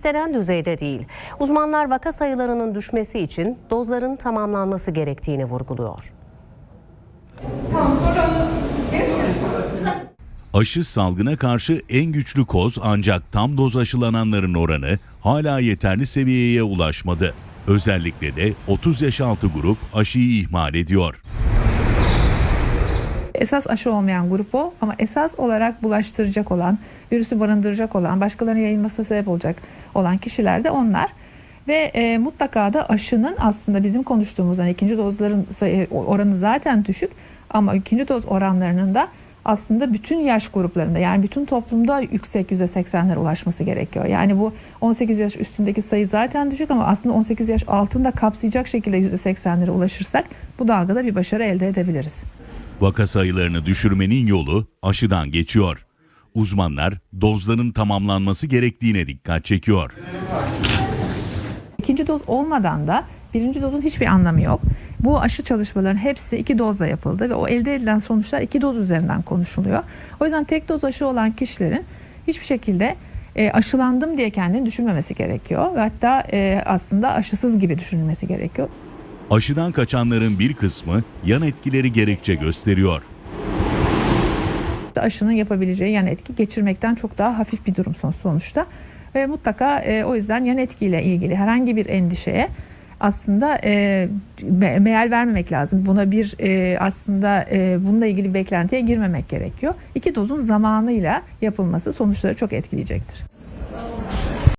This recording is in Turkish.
istenen düzeyde değil. Uzmanlar vaka sayılarının düşmesi için dozların tamamlanması gerektiğini vurguluyor. Aşı salgına karşı en güçlü koz ancak tam doz aşılananların oranı hala yeterli seviyeye ulaşmadı. Özellikle de 30 yaş altı grup aşıyı ihmal ediyor. Esas aşı olmayan grup o ama esas olarak bulaştıracak olan, virüsü barındıracak olan, başkalarının yayılmasına sebep olacak olan kişiler de onlar. Ve e, mutlaka da aşının aslında bizim konuştuğumuz hani ikinci dozların sayı, oranı zaten düşük ama ikinci doz oranlarının da aslında bütün yaş gruplarında yani bütün toplumda yüksek %80'lere ulaşması gerekiyor. Yani bu 18 yaş üstündeki sayı zaten düşük ama aslında 18 yaş altında kapsayacak şekilde %80'lere ulaşırsak bu dalgada bir başarı elde edebiliriz. Vaka sayılarını düşürmenin yolu aşıdan geçiyor. Uzmanlar dozların tamamlanması gerektiğine dikkat çekiyor. İkinci doz olmadan da birinci dozun hiçbir anlamı yok. Bu aşı çalışmaların hepsi iki dozla yapıldı ve o elde edilen sonuçlar iki doz üzerinden konuşuluyor. O yüzden tek doz aşı olan kişilerin hiçbir şekilde e, aşılandım diye kendini düşünmemesi gerekiyor. Ve hatta e, aslında aşısız gibi düşünülmesi gerekiyor. Aşıdan kaçanların bir kısmı yan etkileri gerekçe gösteriyor. Aşının yapabileceği yan etki geçirmekten çok daha hafif bir durum son- sonuçta. Ve mutlaka e, o yüzden yan etkiyle ilgili herhangi bir endişeye aslında e, me- meal vermemek lazım. Buna bir e, aslında e, bununla ilgili bir beklentiye girmemek gerekiyor. İki dozun zamanıyla yapılması sonuçları çok etkileyecektir.